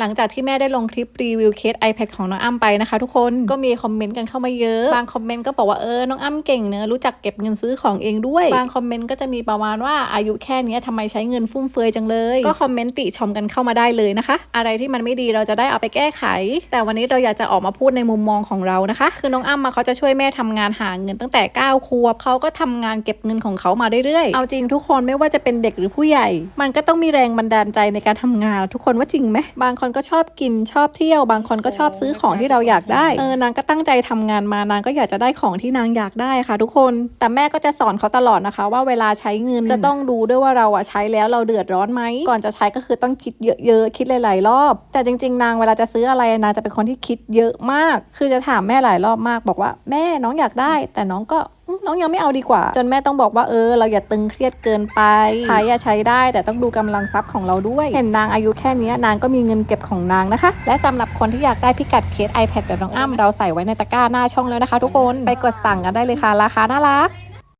หลังจากที่แม่ได้ลงคลิปรีวิวเคส iPad ของน้องอ้ำไปนะคะทุกคนก็มีคอมเมนต์กันเข้ามาเยอะ บางคอมเมนต์ก็บอกว่าเออน้องอ้ำเก่งเนอะรู้จักเก็บเงินซื้อของเองด้วย บางคอมเมนต์ก็จะมีประมาณว่าอายุแค่เนี้ยทำไมใช้เงินฟุ่มเฟือยจังเลย ก็คอมเมนต์ติชมกันเข้ามาได้เลยนะคะ อะไรที่มันไม่ดีเราจะได้เอาไปแก้ไข แต่วันนี้เราอยากจะออกมาพูดในมุมมองของเรานะคะ คือน้องอ้ำมาเขาจะช่วยแม่ทำงานหาเงินตั้งแต่9ขวบเขาก็ทำงานเก็บเงินของเขามาเรื่อยๆเอาจริงทุกคนไม่ว่าจะเป็นเด็กหรือผู้ใหญ่ มันก็ต้องมีแรงบันดาลใจในการทำงานทุกคนว่าจริงไหมบางคนก็ชอบกินชอบเที่ยว บางคนก็ชอบซื้อของที่เราอยากได้เออนางก็ตั้งใจทำงานมานางก็อยากจะได้ของที่นางอยากได้ค่ะ ทุกคน แต่แม่ก็จะสอนเขาตลอดนะคะ ว่าเวลาใช้เงินจะต้องดูด้วยว่าเราอะใช้แล้วเราเดือดร้อนไหมก่อนจะใช้ก็คือต้องคิดเยอะๆคิดหลายๆรอบ แต่จริง ๆ นางเวลาจะซื้ออะไรนางจะเป็นคนที่คิดเยอะมาก คือจะถามแม่หลายรอบมาก บอกว่าแม่น้องอยากได้ แต่น้องก็อืมน้องยังไม่เอาดีกว่า จนแม่ต้องบอกว่าเออ เราอย่าตึงเครียดเกินไป ใช้อะใช้ได้ แต่ต้องดูกำลังทรัพย์ของเราด้วย เห็นนางอายุแค่นี้นางก็มีเงินเก็บของนางนะคะ และสำหรับคนที่อยากได้พิกัดเคส iPad แบบน้องอ้ำเราใส่ไว้ในตะกร้าหน้าช่องแล้วนะคะ ทุกคนไปกดสั่งกันได้เลยค่ะราคาน่ารัก